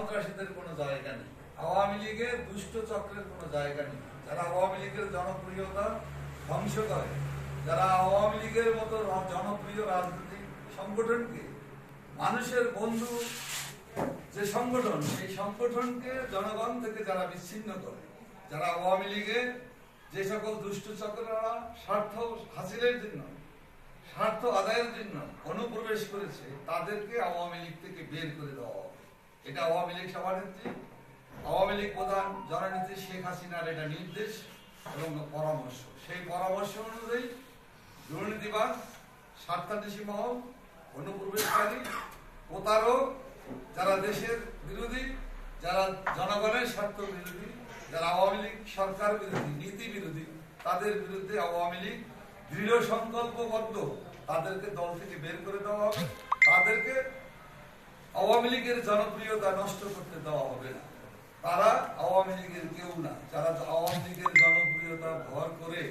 সন্ত্রাসীদের কোনো জায়গা নেই। আওয়ামী লীগের দুষ্ট চক্রের কোনো জায়গা নেই। যারা আওয়ামী লীগের জনপ্রিয়তা ধ্বংস করে, যারা আওয়ামী লীগের মতো জনপ্রিয় রাজনৈতিক সংগঠনকে, মানুষের বন্ধু যে সংগঠন, সেই সংগঠনকে জনগণ থেকে যারা বিচ্ছিন্ন করে, যারা আওয়ামী লীগে যে সকল দুষ্ট চক্ররা স্বার্থ হাসিলের জন্য, স্বার্থ আদায়ের জন্য অনুপ্রবেশ করেছে, তাদেরকে আওয়ামী লীগ থেকে বের করে দেওয়া এটা আওয়ামী লীগ সভানেত্রী, আওয়ামী লীগ প্রধান জননেত্রী শেখ হাসিনার এটা নির্দেশ এবং পরামর্শ। সেই পরামর্শ অনুযায়ী দুর্নীতিবাদ স্বার্থান্বেষী মহল, অনুপ্রবেশকারী, প্রতারক, যারা দেশের বিরোধী, যারা জনগণের স্বার্থ বিরোধী, যারা আওয়ামী লীগ সরকার বিরোধী, নীতি বিরোধী, তাদের বিরুদ্ধে আওয়ামী লীগ দৃঢ় সংকল্পবদ্ধ তাদেরকে দল থেকে বের করে দেওয়া হবে। তাদেরকে আওয়ামী লীগের জনপ্রিয়তা নষ্ট করতে দেওয়া হবে না। তারা আওয়ামী লীগের কেউ না। যারা আওয়ামী লীগের জনপ্রিয়তা ভর করে,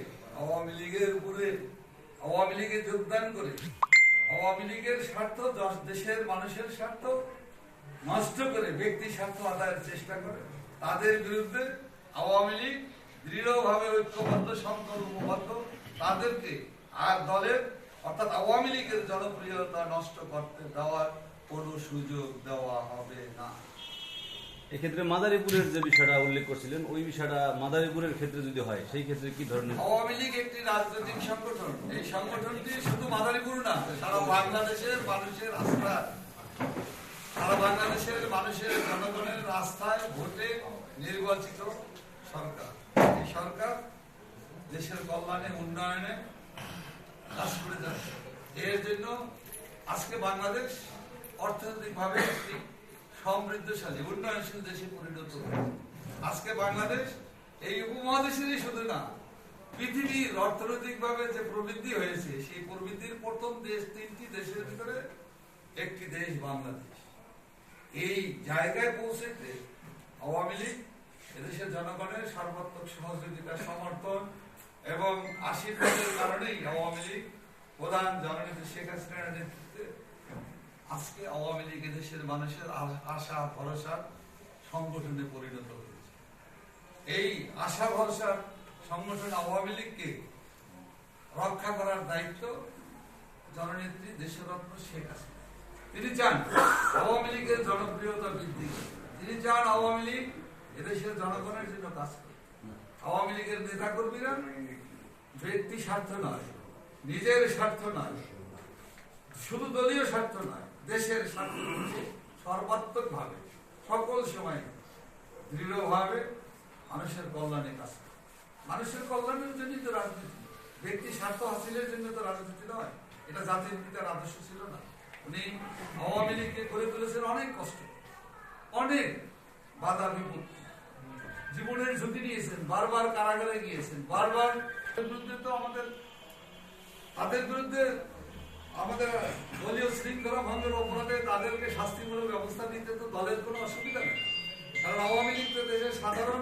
আওয়ামী লীগের উপরে, আওয়ামী লীগে যোগদান করে, আওয়ামী লীগের স্বার্থ দেশের মানুষের স্বার্থ নষ্ট করে, ব্যক্তি স্বার্থ আদায়ের চেষ্টা করে, তাদের বিরুদ্ধে আওয়ামী লীগ দৃঢ়ভাবে ঐক্যবদ্ধ, সংকল্পবদ্ধ, তাদেরকে আর দলের, অর্থাৎ আওয়ামী লীগের জনপ্রিয়তা নষ্ট করতে দেওয়ার কোনো সুযোগ দেওয়া হবে না। এক্ষেত্রে মাদারীপুরের যে বিষয়টা উল্লেখ করছিলেন ওই বিষয়টা মাদারীপুরের ক্ষেত্রে যদি হয় সেই ক্ষেত্রে কি ধরনের আওয়ামী লীগ একটি রাজনৈতিক সংগঠন। এই সংগঠনটি শুধু মাদারীপুর না সারা বাংলাদেশের মানুষের আস্থা সারা বাংলাদেশের মানুষের জনগণের আস্থায় ভোটে নির্বাচিত সরকার। এই সরকার দেশের কল্যাণে উন্নয়নে কাজ করে যাচ্ছে। এর জন্য আজকে বাংলাদেশ অর্থনৈতিকভাবে একটি সমৃদ্ধশালী, উন্নয়নশীল দেশে পরিণত আজকে বাংলাদেশ এই উপমহাদেশেরই শুধু না, পৃথিবীর অর্থনৈতিকভাবে যে প্রবৃদ্ধি হয়েছে, সেই প্রবৃদ্ধির প্রথম দেশ তিনটি দেশের ভিতরে, একটি দেশ বাংলাদেশ। এই জায়গায় পৌঁছেতে আওয়ামী লীগ, এদেশের জনগণের সর্বাত্মক সহযোগিতা, সমর্থন, এবং আশীর্বাদের কারণেই আওয়ামী লীগ প্রধান জননেত্রী শেখ হাসিনার নেতৃত্বে আজকে আওয়ামী লীগ এদেশের মানুষের আশা ভরসা সংগঠনে পরিণত হয়েছে। এই আশা ভরসার সংগঠন আওয়ামী লীগকে রক্ষা করার দায়িত্ব জননেত্রী দেশরত্ন শেখ হাসিনা। তিনি চান আওয়ামী লীগের জনপ্রিয়তা বৃদ্ধি তিনি চান আওয়ামী লীগ এদেশের জনগণের জন্য কাজ করে আওয়ামী লীগের নেতা কর্মীরা ব্যক্তি স্বার্থ নয়, নিজের স্বার্থ নয়, শুধু দলীয় স্বার্থ নয় দেশের স্বার্থ সর্বাত্মক ভাবে সকল সময় দৃঢ়ভাবে মানুষের কল্যাণে কাজ। করে মানুষের কল্যাণের জন্যই তো রাজনীতি। ব্যক্তি স্বার্থ হাসিলের জন্য তো রাজনীতি নয়। এটা জাতির পিতার আদর্শ ছিল না। উনি আওয়ামী লীগকে গড়ে তুলেছেন অনেক কষ্ট। অনেক বাধা বিপত্তি। জীবনের ঝুঁকি নিয়েছেন, বারবার কারাগারে গিয়েছেন, বারবার বিরুদ্ধে তো আমাদের তাদের বিরুদ্ধে আমাদের শৃঙ্খলা ভঙ্গের অপরাধে তাদেরকে শাস্তিমূলক ব্যবস্থা নিতে তো দলের কোনো অসুবিধা নেই। কারণ আওয়ামী লীগ তো দেশের সাধারণ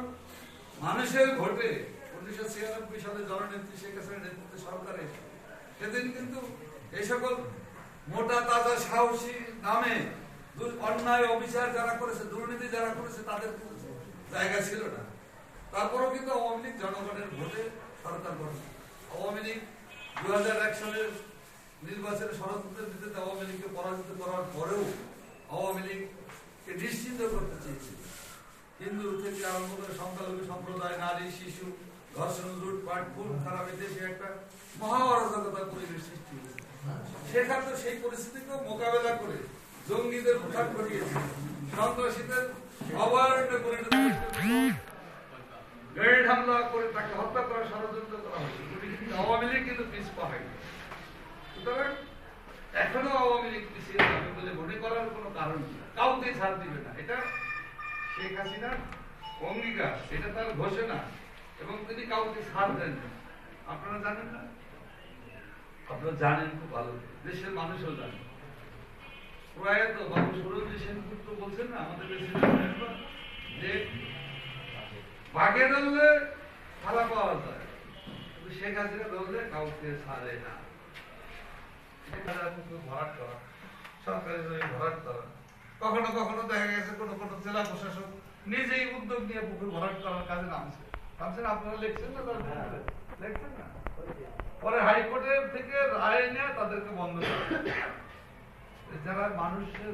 মানুষের ভোটে উনিশশো ছিয়ানব্বই সালে জননেত্রী শেখ হাসিনার নেতৃত্বে সরকারে সেদিন কিন্তু এই সকল মোটা তাজা সাহসী নামে অন্যায় অবিচার যারা করেছে, দুর্নীতি যারা করেছে, তাদের জায়গা ছিল না। তারপরেও কিন্তু আওয়ামী লীগ জনগণের ভোটে সরকার গঠন। আওয়ামী লীগ দু হাজার এক সালের নির্বাচনে ষড়যন্ত্রের ভিত্তিতে আওয়ামী লীগকে পরাজিত করার পরেও আওয়ামী লীগকে নিশ্চিন্ত করতে চেয়েছিল হিন্দু থেকে আরম্ভ করে সংখ্যালঘু সম্প্রদায়, নারী, শিশু, ধর্ষণ, লুটপাট, খুন খারাপ দেশে একটা মহা পরিবেশ সৃষ্টি হয়েছে। সেখানে তো সেই পরিস্থিতিকেও মোকাবেলা করে জঙ্গিদের উঠান করিয়েছে। সন্ত্রাসীদের অবরণ্য পরিণত গ্রেনেড হামলা করে তাকে হত্যা করার ষড়যন্ত্র করা হয়েছে। আওয়ামী লীগ কিন্তু পিছপা হয়নি সুতরাং এখনও আওয়ামী লীগ পিছিয়ে যাবে বলে মনে করার কোনো কারণ কাউকে ছাড় দিবে না। এটা শেখ হাসিনার অঙ্গীকার, এটা তার ঘোষণা। এবং তিনি কাউকে ছাড় দেন না। আপনারা জানেন না? আপনারা জানেন খুব ভালো। দেশের মানুষও জানেন প্রয়াত বাবু সেনগুপ্ত বলছেন না, আমাদের প্রেসিডেন্ট যে বাঘে ধরলে পাওয়া যায়। শেখ হাসিনা ধরলে কাউকে ছাড়ে না। ভরাট করা সরকারি জমি ভরাট করা কখনো কখনো দেখা গেছে কোনো কোনো জেলা নিজেই উদ্যোগ নিয়ে পুকুর ভরাট করার কাজে নামছে। নামছেন আপনারা লিখছেন না লিখছেন না। পরে হাইকোর্টের থেকে রায় নিয়ে তাদেরকে বন্ধ যারা মানুষের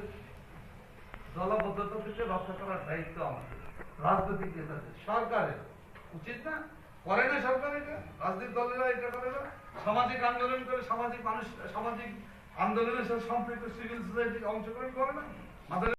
জলাবদ্ধতা থেকে রক্ষা করার দায়িত্ব আমাদের। রাজনৈতিক নেতাদের সরকারের। উচিত না করে না সরকার এটা? রাজনৈতিক দলেরা এটা করে না? সামাজিক আন্দোলন করে সামাজিক মানুষ সামাজিক আন্দোলনের সাথে সম্পৃক্ত সিভিল সোসাইটি অংশগ্রহণ করে না? মাদার